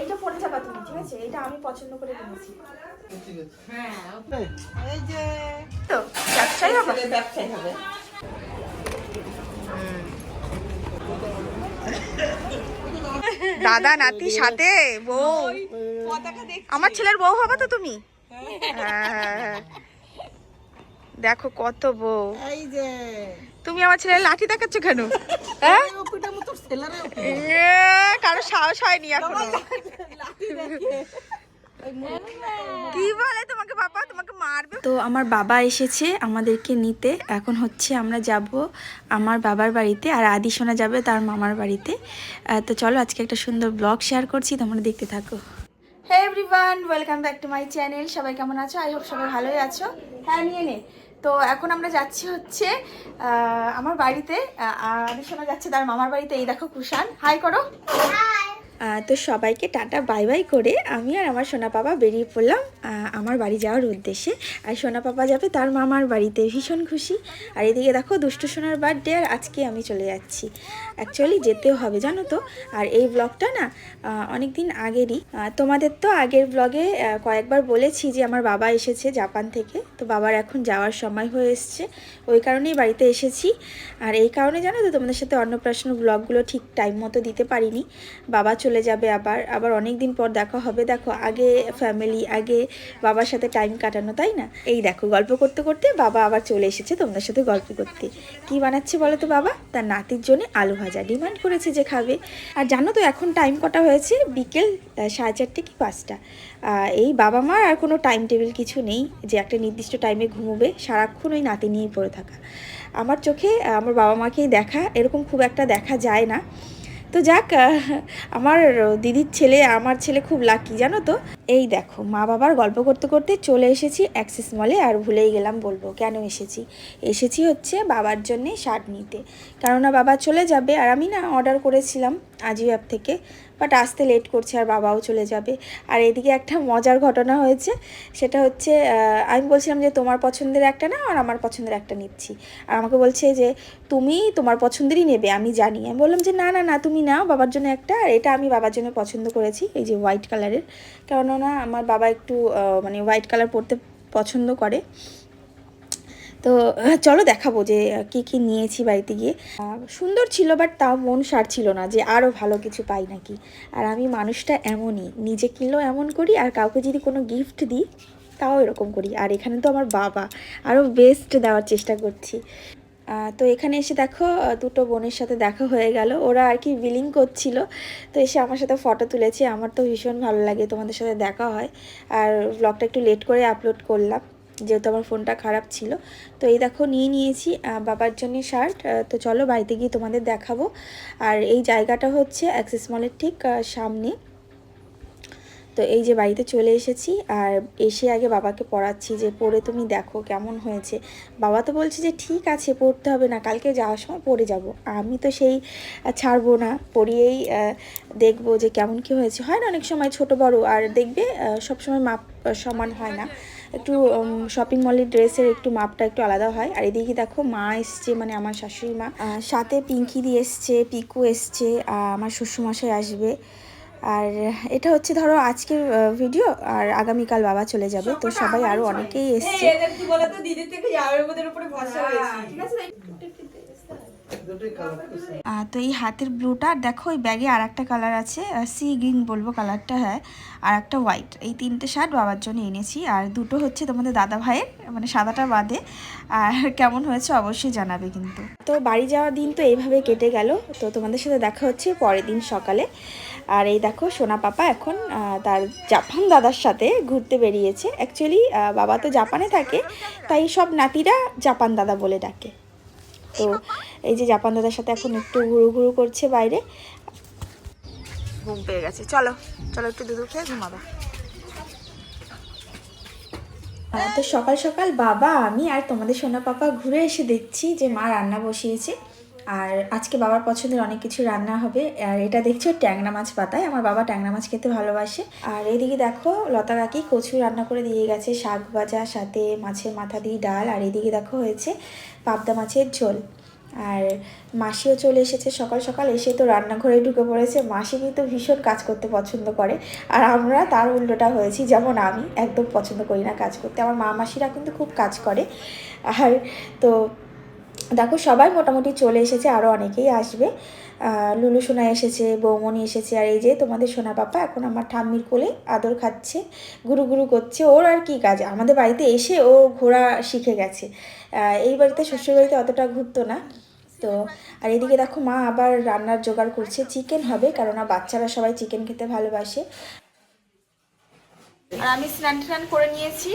এইটা পরে যাবা তুমি ঠিক আছে? এটা আমি পছন্দ করে কিনেছি। এই যে তো ব্যবসায়ী হবে? হবে। দাদা নাতি সাথে বউ। আমার ছেলের বউ হবে তো তুমি? হ্যাঁ। হ্যাঁ। দেখো কত বউ। এই যে। তুমি আমার ছেলের লাঠি দেখাচ্ছ কেন? হ্যাঁ? কারও সাহস হয়নি এখনও। লাঠি কি বলে তোমাকে বাবা? তোমাকে মারবে? তো আমার বাবা এসেছে আমাদেরকে নিতে। এখন হচ্ছে আমরা যাব আমার বাবার বাড়িতে আর আদি সোনা যাবে তার মামার বাড়িতে। তো চলো আজকে একটা সুন্দর ব্লগ শেয়ার করছি তোমরা দেখতে থাকো। হ্যাঁ everyone welcome back to my channel সবাই কেমন আছো? আই হোপ সবাই ভালোই আছো। হ্যাঁ নিয়ে নে। তো এখন আমরা যাচ্ছি হচ্ছে আমার বাড়িতে আমি আদি সোনা যাচ্ছে তার মামার বাড়িতে এই দেখো কুষাণ। হাই করো। তো সবাইকে টাটা বাই বাই করে আমি আর আমার সোনা পাপা বেরিয়ে পড়লাম আমার বাড়ি যাওয়ার উদ্দেশ্যে। আর সোনা পাপা যাবে তার মামার বাড়িতে ভীষণ খুশি। আর এদিকে দেখো দুষ্টু সোনার বার্থডে আর আজকে আমি চলে যাচ্ছি। অ্যাকচুয়ালি যেতে হবে, জানো তো? আর এই ব্লগটা না অনেক দিন আগেরই। তোমাদের তো আগের ব্লগে কয়েকবার বলেছি যে আমার বাবা এসেছে জাপান থেকে। তো বাবার এখন যাওয়ার সময় হয়ে এসছে। ওই কারণেই বাড়িতে এসেছি। আর এই কারণে জানো তো, তোমাদের সাথে অন্নপ্রাশন ব্লগগুলো ঠিক টাইম মতো দিতে পারিনি। বাবা চলে যাবে আবার। আবার অনেক দিন পর দেখা হবে। দেখো, আগে ফ্যামিলি আগে বাবার সাথে টাইম কাটানো, তাই না? এই দেখো, গল্প করতে করতে বাবা আবার চলে এসেছে তোমাদের সাথে গল্প করতে। কি বানাচ্ছে বলো তো বাবা? তার নাতির জন্য আলু ভাজা ডিমান্ড করেছে যে খাবে। আর জানো তো এখন টাইম কটা হয়েছে? বিকেল সাড়ে চারটে কি পাঁচটা। এই বাবা মার আর কোনো টাইম টেবিল কিছু নেই যে একটা নির্দিষ্ট টাইমে ঘুমোবে, সারাক্ষণ ওই নাতি নিয়েই পড়ে থাকা। আমার চোখে আমার বাবা মাকেই দেখা, এরকম খুব একটা দেখা যায় না। তো যাক আমার দিদির ছেলে, আমার ছেলে খুব লাকি জানো তো? এই দেখো, মা বাবার গল্প করতে করতে চলে এসেছি অ্যাক্সিস মলে আর ভুলেই গেলাম বলব, কেন এসেছি? এসেছি হচ্ছে বাবার জন্যে শার্ট নিতে। কেননা বাবা চলে যাবে, আর আমি না অর্ডার করেছিলাম আজিও অ্যাপ থেকে। বাট আসতে লেট করছে আর বাবাও চলে যাবে। আর এদিকে একটা মজার ঘটনা হয়েছে, সেটা হচ্ছে আমি বলছিলাম যে তোমার পছন্দের একটা না আর আমার পছন্দের একটা নিচ্ছি। আর আমাকে বলছে যে, তুমি তোমার পছন্দেরই নেবে, আমি জানি। আমি বললাম যে, না না না, তুমি নাও বাবার জন্য একটা। আর এটা আমি বাবার জন্য পছন্দ করেছি, এই যে হোয়াইট কালারের। কেননা আমার বাবা একটু মানে হোয়াইট কালার পরতে পছন্দ করে। তো চলো দেখাবো যে কি কি নিয়েছি বাড়িতে গিয়ে। সুন্দর ছিল বাট তাও মন সারছিল না যে আরও ভালো কিছু পাই নাকি। আর আমি মানুষটা এমনই, নিজে কিনলেও এমন করি, আর কাউকে যদি কোনো গিফট দিই, তাও এরকম করি। আর এখানে তো আমার বাবা আরও বেস্ট দেওয়ার চেষ্টা করছি। তো এখানে এসে দেখো দুটো বোনের সাথে দেখা হয়ে গেল। ওরা আর কি বিলিং করছিল। তো এসে আমার সাথে ফটো তুলেছে। আমার তো ভীষণ ভালো লাগে তোমাদের সাথে দেখা হয়। আর ব্লগটা একটু লেট করে আপলোড করলাম। যেহেতু আমার ফোনটা খারাপ ছিল। তো এই দেখো নিয়ে নিয়েছি বাবার জন্য শার্ট। তো চলো বাড়িতে গিয়ে তোমাদের দেখাবো। আর এই জায়গাটা হচ্ছে অ্যাক্সেস মলের ঠিক সামনে। তো এই যে বাড়িতে চলে এসেছি আর এসে আগে বাবাকে পড়াচ্ছি যে পড়ে তুমি দেখো কেমন হয়েছে। বাবা তো বলছে যে ঠিক আছে পড়তে হবে না কালকে যাওয়ার সময় পড়ে যাব। আমি তো সেই ছাড়বো না পড়িয়েই দেখব যে কেমন কি হয়েছে। হয় না অনেক সময় ছোট বড় আর দেখবে আহ, সবসময় মাপ সমান হয় না। একটু শপিং মলের ড্রেসের একটু মাপটা একটু আলাদা হয়। আর এদিকে দেখো মা এসছে মানে আমার শাশুড়ি মা। সাথে পিঙ্কি দিয়ে এসছে পিকু এসছে আর আমার শ্বশুরমশাই আসবে। আর এটা হচ্ছে ধরো আজকের ভিডিও আর আগামীকাল বাবা চলে যাবে। তো সবাই আরও অনেকেই এসছে। তো এই হাতের ব্লুটা আর দেখো ওই ব্যাগে আর একটা কালার আছে সি গ্রিন বলব কালারটা হ্যাঁ আর একটা হোয়াইট এই তিনটে শার্ট বাবার জন্য এনেছি, আর দুটো হচ্ছে তোমাদের দাদা ভাইয়ের মানে সাদাটা বাদে। আর কেমন হয়েছে অবশ্যই জানাবে কিন্তু। তো বাড়ি যাওয়ার দিন তো এইভাবে কেটে গেল, তো তোমাদের সাথে দেখা হচ্ছে পরের দিন সকালে। আর এই দেখো, সোনা পাপা এখন তার জাপান দাদার সাথে ঘুরতে বেরিয়েছে। অ্যাকচুয়ালি বাবা তো জাপানে থাকে, তাই সব নাতিরা জাপান দাদা বলে ডাকে। তো এই যে জাপান দাদার সাথে এখন একটু ঘুরু ঘুরু করছে বাইরে। ঘুম পেয়ে গেছে। চলো চলো একটু দুধ খেয়ে ঘুমাবা। তো সকাল সকাল বাবা, আমি আর তোমাদের সোনা পাপা ঘুরে এসে দেখছি যে মা রান্না বসিয়েছে। আর আজকে বাবার পছন্দের অনেক কিছু রান্না হবে। আর এটা দেখছ ট্যাংরা মাছ পাতায়। আমার বাবা ট্যাংরা মাছ খেতে ভালোবাসে। আর এদিকে দেখো লতা কাকি কচু রান্না করে দিয়ে গেছে শাক ভাজা, সাথে মাছের মাথা দিয়ে ডাল। আর এদিকে দেখো হয়েছে পাবদা মাছের ঝোল। আর মাসিও চলে এসেছে সকাল সকাল। এসে তো রান্নাঘরে ঢুকে পড়েছে। মাসি কিন্তু ভীষণ কাজ করতে পছন্দ করে। আর আমরা তার উল্টোটা হয়েছি, যেমন আমি, একদম পছন্দ করি না কাজ করতে। আমার মা মাসিরা কিন্তু খুব কাজ করে। আর তো দেখো, সবাই মোটামুটি চলে এসেছে আরও অনেকেই আসবে। লুলু সোনা এসেছে বৌমনি এসেছে, আর এই যে তোমাদের সোনা পাপা এখন আমার ঠাম্মির কোলে আদর খাচ্ছে, গুরু গুরু করছে, ওর আর কি কাজ? আমাদের বাড়িতে এসে ও ঘোরা শিখে গেছে। এই বাড়িতে শ্বশুরবাড়িতে অতটা ঘুরতো না। তো, আর এদিকে দেখো, মা আবার রান্নার জোগাড় করছে, চিকেন হবে, কেননা বাচ্চারা সবাই চিকেন খেতে ভালোবাসে। আর আমি স্নান টান করে নিয়েছি।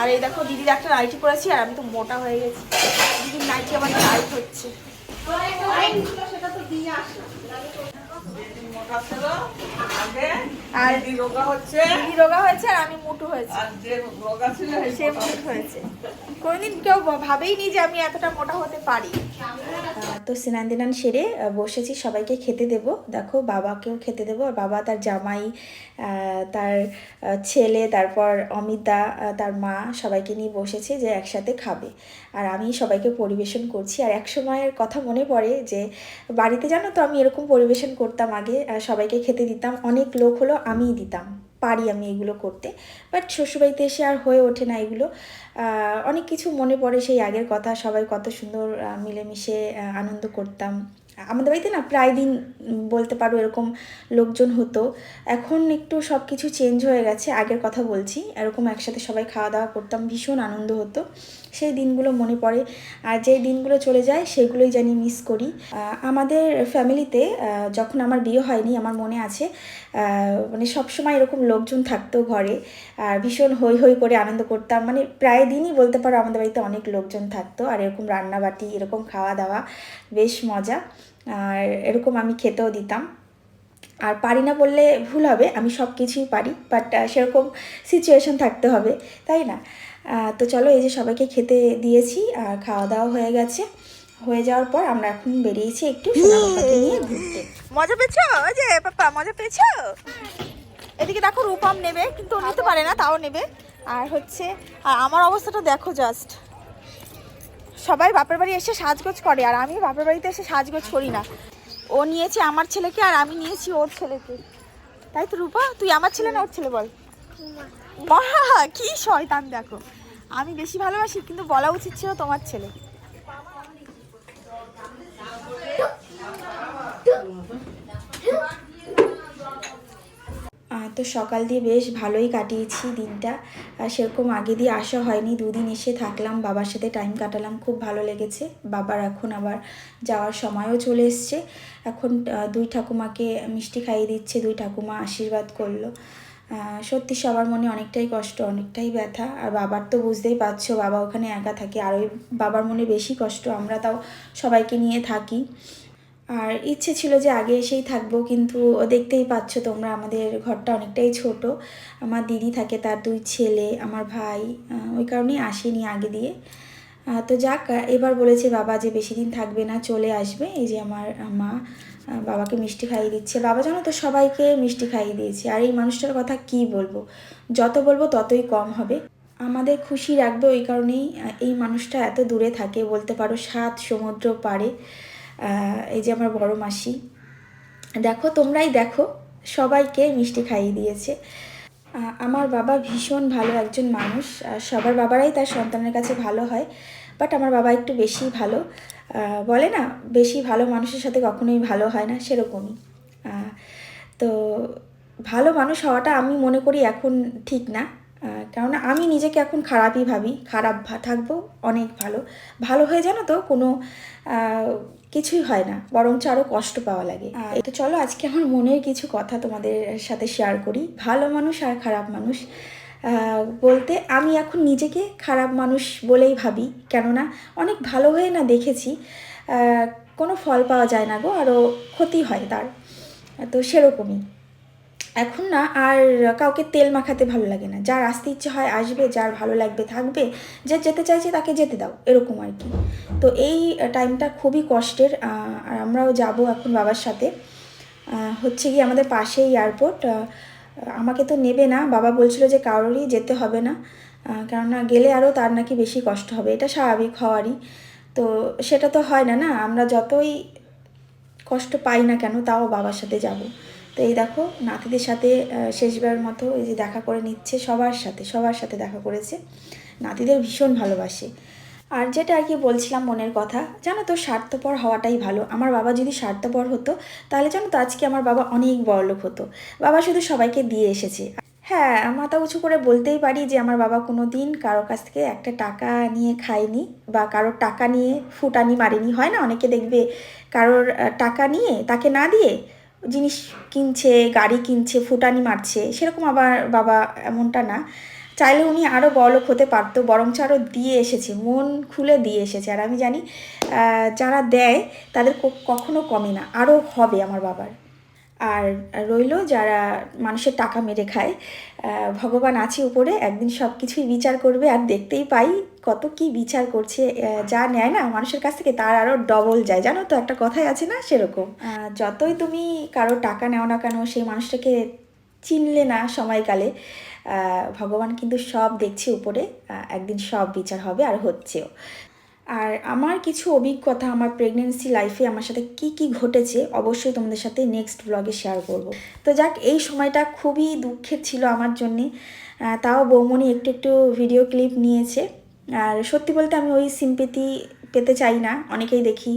আর এই দেখো দিদির একটা নাইটি পরেছি আর আমি তো মোটা হয়ে গেছি। দিদির নাইটি আমার টাইট হচ্ছে। সেটা তো দিয়ে আগে আর রোগা হচ্ছে। রোগা হয়েছে আর আমি মোটু হয়েছি। আর যে রোগা ছিল সেই সে মোট হয়েছে। কোনোদিন কেউ ভাবেই নি যে আমি এতটা মোটা হতে পারি। তো স্নান দিনান সেরে বসেছি সবাইকে খেতে দেব। দেখো বাবাকেও খেতে দেবো। আর বাবা তার জামাই তার ছেলে তারপর অমিতা তার মা সবাইকে নিয়ে বসেছে যে একসাথে খাবে। আর আমি সবাইকে পরিবেশন করছি। আর এক সময়ের কথা মনে পড়ে যে বাড়িতে জানো তো আমি এরকম পরিবেশন করতাম আগে। সবাইকে খেতে দিতাম। অনেক লোক হলো, আমিই দিতাম। পারি আমি এগুলো করতে। বাট শ্বশুরবাড়িতে এসে আর হয়ে ওঠে না এগুলো। অনেক কিছু মনে পড়ে সেই আগের কথা। সবাই কত সুন্দর মিলেমিশে আনন্দ করতাম। আমাদের বাড়িতে না প্রায় দিন বলতে পারো এরকম লোকজন হতো। এখন একটু সব কিছু চেঞ্জ হয়ে গেছে, আগের কথা বলছি। এরকম একসাথে সবাই খাওয়া দাওয়া করতাম, ভীষণ আনন্দ হতো। সেই দিনগুলো মনে পড়ে, আর যে দিনগুলো চলে যায় সেগুলোই জানি মিস করি। আমাদের ফ্যামিলিতে যখন আমার বিয়ে হয়নি, আমার মনে আছে মানে সবসময় এরকম লোকজন থাকতো ঘরে, আর ভীষণ হই হই করে আনন্দ করতাম। মানে প্রায় দিনই বলতে পারো আমাদের বাড়িতে অনেক লোকজন থাকতো, আর এরকম রান্নাবাটি, এরকম খাওয়া দাওয়া বেশ মজা। আর এরকম আমি খেতেও দিতাম। আর পারি না বললে ভুল হবে আমি সব কিছুই পারি বাট সেরকম সিচুয়েশন থাকতে হবে তাই না? তো চলো এই যে সবাইকে খেতে দিয়েছি আর খাওয়া দাওয়া হয়ে গেছে। হয়ে যাওয়ার পর আমরা এখন বেরিয়েছি একটু নিয়ে ঘুরতে। মজা পেয়েছ? ওই যে পাপা মজা পেয়েছ? এদিকে দেখো রূপম নেবে কিন্তু নিতে পারে না তাও নেবে। আর হচ্ছে আর আমার অবস্থাটা দেখো জাস্ট সবাই বাপের বাড়ি এসে সাজগোজ করে আর আমি বাপের বাড়িতে এসে সাজগোজ করি না। ও নিয়েছে আমার ছেলেকে আর আমি নিয়েছি ওর ছেলেকে। তাই তো রূপা তুই আমার ছেলে না ওর ছেলে বল? মা। কি শয়তান দেখো। আমি বেশি ভালোবাসি কিন্তু বলা উচিত ছিল তোমার ছেলে। আহ, তো সকাল দিয়ে বেশ ভালোই কাটিয়েছি দিনটা। আর সেরকম আগে দিয়ে আসা হয়নি, দুদিন এসে থাকলাম, বাবার সাথে টাইম কাটালাম, খুব ভালো লেগেছে। বাবার এখন আবার যাওয়ার সময়ও চলে এসছে। এখন দুই ঠাকুমাকে মিষ্টি খাইয়ে দিচ্ছে, দুই ঠাকুমা আশীর্বাদ করল। সত্যি সবার মনে অনেকটাই কষ্ট, অনেকটাই ব্যথা। আর বাবার তো বুঝতেই পারছ, বাবা ওখানে একা থাকে আর ওই বাবার মনে বেশি কষ্ট, আমরা তাও সবাইকে নিয়ে থাকি। আর ইচ্ছে ছিল যে আগে এসেই থাকব, কিন্তু দেখতেই পাচ্ছ তোমরা আমাদের ঘরটা অনেকটাই ছোট। আমার দিদি থাকে, তার দুই ছেলে, আমার ভাই ওই কারণেই আসেনি আগে দিয়ে। তো যাক এবার বলেছে বাবা যে বেশি দিন থাকবে না, চলে আসবে। এই যে আমার মা বাবাকে মিষ্টি খাইয়ে দিচ্ছে। বাবা জানো তো সবাইকে মিষ্টি খাইয়ে দিয়েছে। আর এই মানুষটার কথা কি বলব? যত বলব ততই কম হবে। আমাদের খুশি রাখবে ওই কারণেই এই মানুষটা এত দূরে থাকে, বলতে পারো সাত সমুদ্র পারে এই যে আমার বড় মাসি। দেখো, তোমরাই দেখো, সবাইকে মিষ্টি খাইয়ে দিয়েছে। আমার বাবা ভীষণ ভালো একজন মানুষ সবার বাবারাই তার সন্তানের কাছে ভালো হয় বাট আমার বাবা একটু বেশি ভালো। বলে না, বেশি ভালো মানুষের সাথে কখনোই ভালো হয় না, সেরকমই। তো ভালো মানুষ হওয়াটা আমি মনে করি এখন ঠিক না। কেননা আমি নিজেকে এখন খারাপই ভাবি খারাপ থাকব অনেক ভালো। ভালো হয়ে জানো তো কোনো কিছুই হয় না বরঞ্চ আরও কষ্ট পাওয়া লাগে। তো চলো আজকে আমার মনের কিছু কথা তোমাদের সাথে শেয়ার করি। ভালো মানুষ আর খারাপ মানুষ। বলতে আমি এখন নিজেকে খারাপ মানুষ বলেই ভাবি। কেননা অনেক ভালো হয়ে না দেখেছি কোনো ফল পাওয়া যায় না গো আরও ক্ষতি হয় তার। তো সেরকমই। এখন না আর কাউকে তেল মাখাতে ভালো লাগে না। যার আসতে ইচ্ছে হয় আসবে, যার ভালো লাগবে থাকবে, যে যেতে চাইছে তাকে যেতে দাও, এরকম আর কি। তো এই টাইমটা খুবই কষ্টের আর আমরাও যাব এখন বাবার সাথে। হচ্ছে কি আমাদের পাশেই এয়ারপোর্ট আমাকে তো নেবে না, বাবা বলছিল যে কারোরই যেতে হবে না কেননা গেলে আরও তার নাকি বেশি কষ্ট হবে, এটা স্বাভাবিক হওয়ারই। তো সেটা তো হয় না না, আমরা যতই কষ্ট পাই না কেন, তাও বাবার সাথে যাব। তো এই দেখো, নাতিদের সাথে শেষবার মতো এই যে দেখা করে নিচ্ছে সবার সাথে সবার সাথে দেখা করেছে। নাতিদের ভীষণ ভালোবাসে। আর যেটা আর কি বলছিলাম মনের কথা, জানো তো স্বার্থপর হওয়াটাই ভালো। আমার বাবা যদি স্বার্থপর হতো, তাহলে জানো তো আজকে আমার বাবা অনেক বড়লোক হতো। বাবা শুধু সবাইকে দিয়ে এসেছে। হ্যাঁ মাথা উঁচু করে বলতেই পারি যে আমার বাবা কোনো দিন কারও কাছ থেকে একটা টাকা নিয়ে খায়নি বা কারোর টাকা নিয়ে ফুটানি মারেনি। হয় না? অনেকে দেখবে কারোর টাকা নিয়ে তাকে না দিয়ে জিনিস কিনছে, গাড়ি কিনছে, ফুটানি মারছে, সেরকম আবার বাবা এমনটা না। চাইলে উনি আরও বড়লোক হতে পারতো, বরঞ্চ আরও দিয়ে এসেছে, মন খুলে দিয়ে এসেছে। আর আমি জানি যারা দেয়, তাদের কখনো কমে না আরও হবে আমার বাবার। আর রইল যারা মানুষের টাকা মেরে খায় ভগবান আছে উপরে, একদিন সব কিছুই বিচার করবে, আর দেখতেই পাই কত কি বিচার করছে যা নেয় না, মানুষের কাছ থেকে তার আরও ডবল যায়। জানো তো, একটা কথাই আছে না, সেরকম। যতই তুমি কারও টাকা নেও না কেন, সেই মানুষটাকে চিনলে না সময়কালে ভগবান কিন্তু সব দেখছে উপরে একদিন সব বিচার হবে আর হচ্ছেও। আর আমার কিছু অভিজ্ঞতা, আমার প্রেগনেন্সি লাইফে আমার সাথে কি কি ঘটেছে, অবশ্যই তোমাদের সাথে নেক্সট ব্লগে শেয়ার করব। তো যাক, এই সময়টা খুবই দুঃখের ছিল আমার জন্যে। তাও বৌমনি একটু একটু ভিডিও ক্লিপ নিয়েছে। আর সত্যি বলতে আমি ওই সিম্পেতি পেতে চাই না। অনেকেই দেখি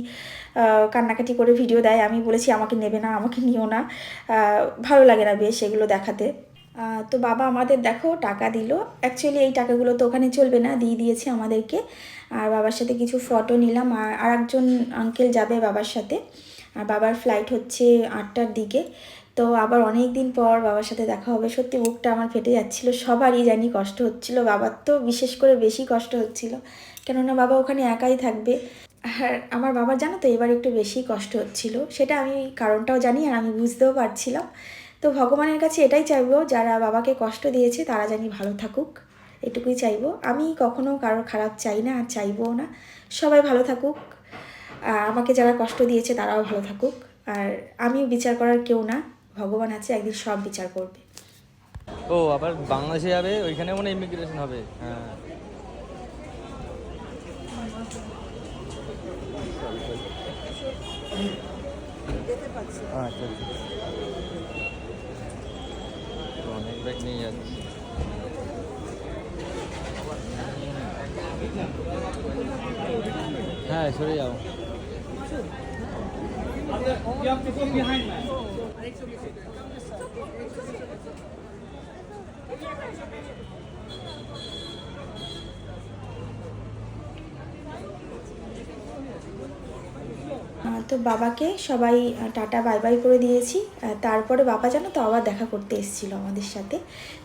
কান্নাকাটি করে ভিডিও দেয়, আমি বলেছি আমাকে নেবে না, আমাকে নিও না। ভালো লাগে না বেশ এগুলো দেখাতে। তো বাবা আমাদের দেখো টাকা দিল। অ্যাকচুয়ালি এই টাকাগুলো তো ওখানে চলবে না, দিয়ে দিয়েছে আমাদেরকে। আর বাবার সাথে কিছু ফটো নিলাম, আর আরেকজন আঙ্কেল যাবে বাবার সাথে। আর বাবার ফ্লাইট হচ্ছে আটটার দিকে। তো আবার অনেক দিন পর বাবার সাথে দেখা হবে। সত্যি বুকটা আমার ফেটে যাচ্ছিল। সবারই জানি কষ্ট হচ্ছিল। বাবার তো বিশেষ করে বেশি কষ্ট হচ্ছিল। কেননা বাবা ওখানে একাই থাকবে। আর আমার বাবার জানো তো এবার একটু বেশি কষ্ট হচ্ছিল। সেটা আমি কারণটাও জানি আর আমি বুঝতেও পারছিলাম। তো ভগবানের কাছে এটাই চাইব, যারা বাবাকে কষ্ট দিয়েছে তারা জানি ভালো থাকুক। এটুকুই চাইব। আমি কখনো কারোর খারাপ চাই না, আর চাইবও না। সবাই ভালো থাকুক। আমাকে যারা কষ্ট দিয়েছে তারাও ভালো থাকুক। আর আমি বিচার করার কেউ না, ভগবান আছে, একদিন সব বিচার করবে। ও, আবার বাংলাদেশে যাবে, ওইখানে মনে ইমিগ্রেশন হবে। হ্যাঁ। আচ্ছা আচ্ছা। হ্যাঁ সরে যাও। আহ, তো বাবাকে সবাই টাটা বাই বাই করে দিয়েছি। তারপরে বাবা জানো তো আবার দেখা করতে এসেছিল আমাদের সাথে।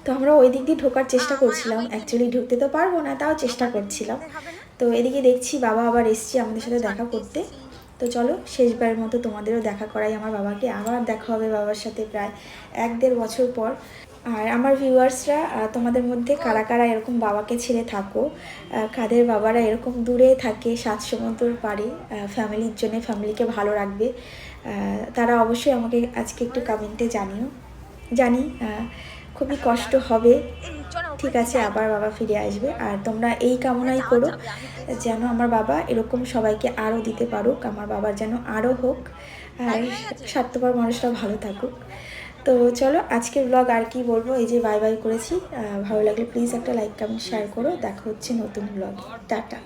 তো আমরা ওই দিক দিয়ে ঢোকার চেষ্টা করছিলাম। অ্যাকচুয়ালি ঢুকতে তো পারব না তাও চেষ্টা করছিলাম। তো এদিকে দেখছি বাবা আবার এসছে আমাদের সাথে দেখা করতে। তো চলো শেষবারের মতো তোমাদেরও দেখা করাই আমার বাবাকে। আবার দেখা হবে বাবার সাথে প্রায় এক দেড় বছর পর। আর আমার ভিউয়ার্সরা তোমাদের মধ্যে কারা কারা এরকম বাবাকে ছেড়ে থাকো কাদের বাবারা এরকম দূরে থাকে সাত সমুদ্র পারে ফ্যামিলির জন্য ফ্যামিলিকে ভালো রাখবে তারা অবশ্যই আমাকে আজকে একটু কমেন্টে জানিও। জানি খুবই কষ্ট হবে। ঠিক আছে, আবার বাবা ফিরে আসবে। আর তোমরা এই কামনাই করো যেন আমার বাবা এরকম সবাইকে আরও দিতে পারুক, আমার বাবা যেন আরও হোক, আর স্বার্থপর মানুষরা ভালো থাকুক। তো চলো, আজকের ব্লগ আর কি বলব? এই যে বাই বাই করেছি। ভালো লাগলে প্লিজ একটা লাইক কমেন্ট শেয়ার করো। দেখা হচ্ছে নতুন ব্লগ টাটা।